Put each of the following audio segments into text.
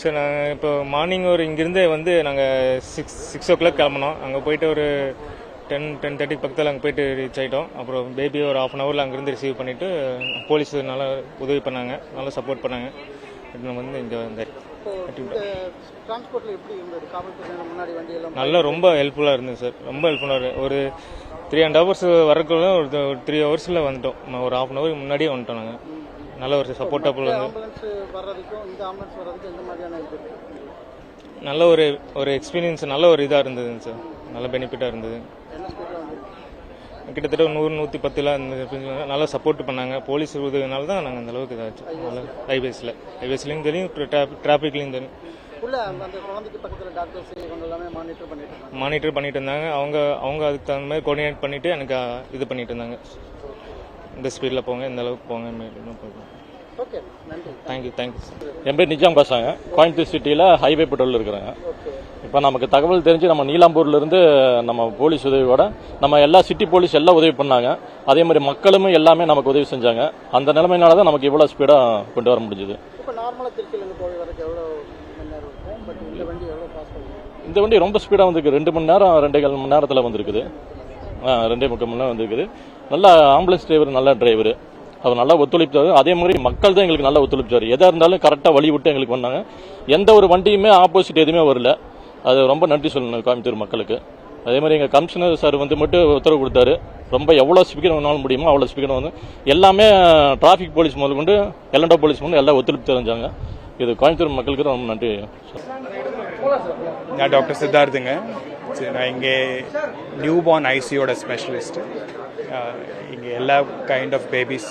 Sir நாங்கள் இப்போ morning ஒரு இங்கேருந்தே வந்து நாங்கள் சிக்ஸ் சிக்ஸ் ஓ கிளாக் கிளம்புனோம். அங்கே போயிட்டு ஒரு டென் டென் தேர்ட்டி பக்கத்தில் அங்கே போயிட்டு ரீச் ஆகிட்டோம் அப்புறம் பேபி ஒரு ஆஃப் அன் ஹவரில் அங்கேருந்து ரிசீவ் பண்ணிவிட்டு போலீஸ் நல்லா உதவி பண்ணாங்க. நல்லா சப்போர்ட் பண்ணாங்க. நம்ம வந்து இங்கே வந்தார் எல்லாம் நல்லா ரொம்ப ஹெல்ப்ஃபுல்லாக இருந்தது சார் ரொம்ப ஹெல்ப்ஃபுல்லாக ஒரு த்ரீ அண்ட் ஹவர்ஸ் வரக்குள்ள ஒரு த்ரீ ஹவர்ஸில் வந்துட்டோம். நான் ஒரு ஹாஃப் அன் ஹவர் முன்னாடியே வந்துட்டோம் நாங்கள் நல்ல ஒரு சப்போர்ட்டபுள் வந்து. நல்ல ஒரு ஒரு எக்ஸ்பீரியன்ஸ் நல்ல ஒரு இதாக இருந்ததுங்க சார் நல்ல பெனிஃபிட்டாக இருந்தது. கிட்டத்தட்ட நூறு நூற்றி பத்தில் இருந்தது நல்லா சப்போர்ட் பண்ணாங்க. போலீஸ் உதவினால தான் நாங்கள் அந்த அளவுக்கு இதாச்சு. நல்லா ஹைவேஸில் ஹைவேஸ்லையும் தெரியும் டிராஃபிக்லையும் தெரியும் மானிட்டர் பண்ணிட்டு இருந்தாங்க. அவங்க அவங்க அதுக்கு தகுந்த மாதிரி கோஆர்டினேட் பண்ணிட்டு எனக்கு இது பண்ணிட்டு இருந்தாங்க. இந்த ஸ்பீடில் போங்க இந்த அளவுக்கு போங்க ஓகே நன்றி. தேங்க்யூ தேங்க்யூ சார் என் பேர் நிஜாம் பாஷாங்க கோயம்புத்தூர் சிட்டியில் ஹைவே பெட்ரோலில் இருக்கிறேங்க. இப்போ நமக்கு தகவல் தெரிஞ்சு நம்ம நீலாம்பூர்ல இருந்து நம்ம போலீஸ் உதவியோட நம்ம எல்லா சிட்டி போலீஸ் எல்லாம் உதவி பண்ணாங்க. அதே மாதிரி மக்களும் எல்லாமே நமக்கு உதவி செஞ்சாங்க. அந்த நிலைமையினால தான் நமக்கு இவ்வளோ ஸ்பீடாக கொண்டு வர முடிஞ்சுது. இந்த வண்டி ரொம்ப ஸ்பீடாக வந்திருக்கு. ரெண்டு மணி நேரம் ரெண்டே கால் மணி நேரத்தில் வந்திருக்குது. ரெண்டே முக்கால் மணி நேரம் வந்திருக்குது. நல்லா ஆம்புலன்ஸ் டிரைவர் நல்ல டிரைவர் அவர் நல்லா ஒத்துழைப்பார் அதே மாதிரி மக்கள் தான் எங்களுக்கு நல்லா ஒத்துழைப்பார் எதாக இருந்தாலும் கரெக்டாக வழி விட்டு எங்களுக்கு வந்தாங்க. எந்த ஒரு வண்டியுமே ஆப்போசிட் எதுவுமே வரல. அது ரொம்ப நன்றி சொல்லணும் கோயம்புத்தூர் மக்களுக்கு. அதே மாதிரி எங்கள் கமிஷனர் சார் வந்து மட்டும் உத்தரவு கொடுத்தாரு. ரொம்ப எவ்வளோ ஸ்பீக்கர் வேணாலும் முடியுமோ அவ்வளோ ஸ்பீக்கர் வந்து எல்லாமே டிராஃபிக் போலீஸ் முதல் கொண்டு எல்என்டோ போலீஸ் முதல் எல்லாம் ஒத்துழைப்பு தெரிஞ்சாங்க. இது கோயம்புத்தூர் மக்களுக்கு ரொம்ப நன்றி. நான் டாக்டர் சித்தார்த்துங்க. சரி, நான் இங்கே நியூ பார்ன் ஐசியோட ஸ்பெஷலிஸ்ட்டு இங்கே எல்லா kind of babies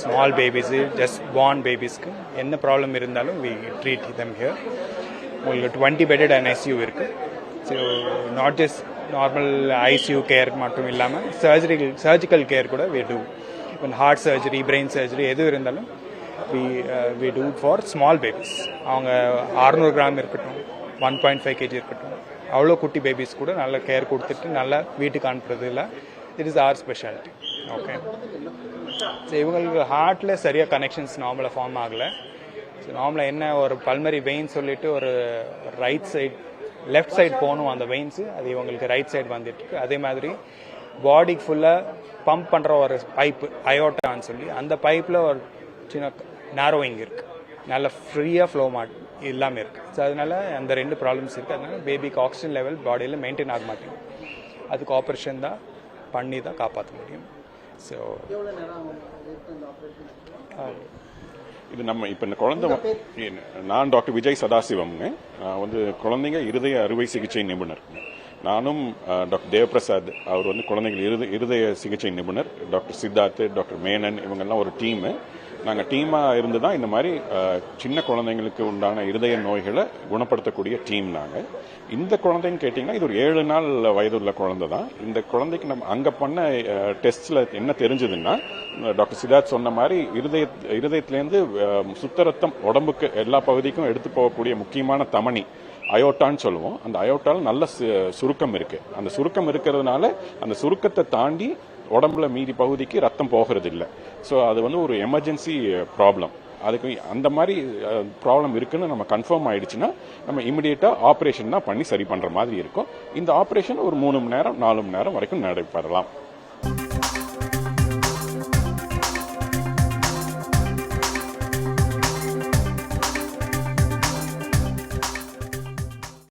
small babies just born பேபிஸ்க்கு என்ன ப்ராப்ளம் இருந்தாலும் வி ட்ரீட் தம் ஹியர் உங்களுக்கு டுவெண்ட்டி பெட்டட் அண்ட் ஐசியூ இருக்குது so not just normal ICU care மட்டும் இல்லாமல் சர்ஜரி சர்ஜிக்கல் கேர் கூட வி டூ இப்போ ஹார்ட் சர்ஜரி பிரெயின் சர்ஜரி எது இருந்தாலும் we we do for small babies அவங்க அறநூறு கிராம் இருக்கட்டும் ஒன் பாயிண்ட் ஃபைவ் கேஜி இருக்கட்டும். அவ்வளோ குட்டி பேபிஸ் கூட நல்ல கேர் கொடுத்துட்டு நல்லா வீட்டுக்கு அனுப்புறதுல it is our speciality okay so இவங்களுக்கு ஹார்ட்டில் சரியாக கனெக்ஷன்ஸ் நார்மலாக ஃபார்ம் ஆகலை. ஸோ நார்மலாக என்ன ஒரு பல்மரி வெயின் சொல்லிட்டு ஒரு ரைட் சைட் லெஃப்ட் சைட் போகணும் அந்த வெயின்ஸு அது இவங்களுக்கு ரைட் சைடு வந்துட்டுருக்கு அதே மாதிரி பாடிக்கு ஃபுல்லாக பம்ப் பண்ணுற ஒரு பைப்பு அயோட்டான்னு சொல்லி அந்த பைப்பில் ஒரு சின்ன நேரோவிங் இருக்குது நல்லா ஃப்ரீயாக ஃப்ளோ மாட் இல்லாமல் இருக்கு. ஸோ அதனால அந்த ரெண்டு ப்ராப்ளம்ஸ் இருக்கு. அதனால பேபிக்கு ஆக்சிஜன் லெவல் பாடியில் மெயின்டைன் ஆக மாட்டேங்குது. அதுக்கு ஆப்ரேஷன் தான் பண்ணி தான் காப்பாற்ற முடியும். ஸோ இது நம்ம இப்போ இந்த குழந்தை நான் டாக்டர் விஜய் சதாசிவம்ங்க நான் வந்து குழந்தைங்க இருதய அறுவை சிகிச்சை நிபுணர். நானும் டாக்டர் தேவபிரசாத் அவர் வந்து குழந்தைகள் இருத இருதய சிகிச்சை நிபுணர். டாக்டர் சித்தார்த் டாக்டர் மேனன் இவங்கெல்லாம் ஒரு டீமு. நாங்கள் டீமாக இருந்து தான் இந்த மாதிரி சின்ன குழந்தைங்களுக்கு உண்டான இருதய நோய்களை குணப்படுத்தக்கூடிய டீம் நாங்கள் இந்த குழந்தைன்னு கேட்டிங்கன்னா இது ஒரு ஏழு நாள் வயதுள்ள குழந்தை தான். இந்த குழந்தைக்கு நம்ம அங்கே பண்ண டெஸ்ட்டில் என்ன தெரிஞ்சதுன்னா டாக்டர் சிதார்த் சொன்ன மாதிரி இருதய இருதயத்துலேருந்து சுத்த ரத்தம் உடம்புக்கு எல்லா பகுதிக்கும் எடுத்து போகக்கூடிய முக்கியமான தமனி அயோட்டான்னு சொல்லுவோம். அந்த அயோட்டால நல்ல சு- சுருக்கம் இருக்குது அந்த சுருக்கம் இருக்கிறதுனால அந்த சுருக்கத்தை தாண்டி உடம்புல மீதி பகுதிக்கு ரத்தம் போகிறது இல்லை ஸோ அது வந்து ஒரு எமர்ஜென்சி ப்ராப்ளம் uh, அதுக்கு அந்த மாதிரி uh, ப்ராப்ளம் இருக்குன்னு நம்ம கன்ஃபார்ம் ஆயிடுச்சுன்னா நம்ம இமிடியேட்டாக ஆப்ரேஷன் தான் பண்ணி சரி பண்ணுற மாதிரி இருக்கும். இந்த ஆப்ரேஷன் ஒரு மூணு மணி நேரம் நாலு மணி நேரம் வரைக்கும் நடைபெறலாம்.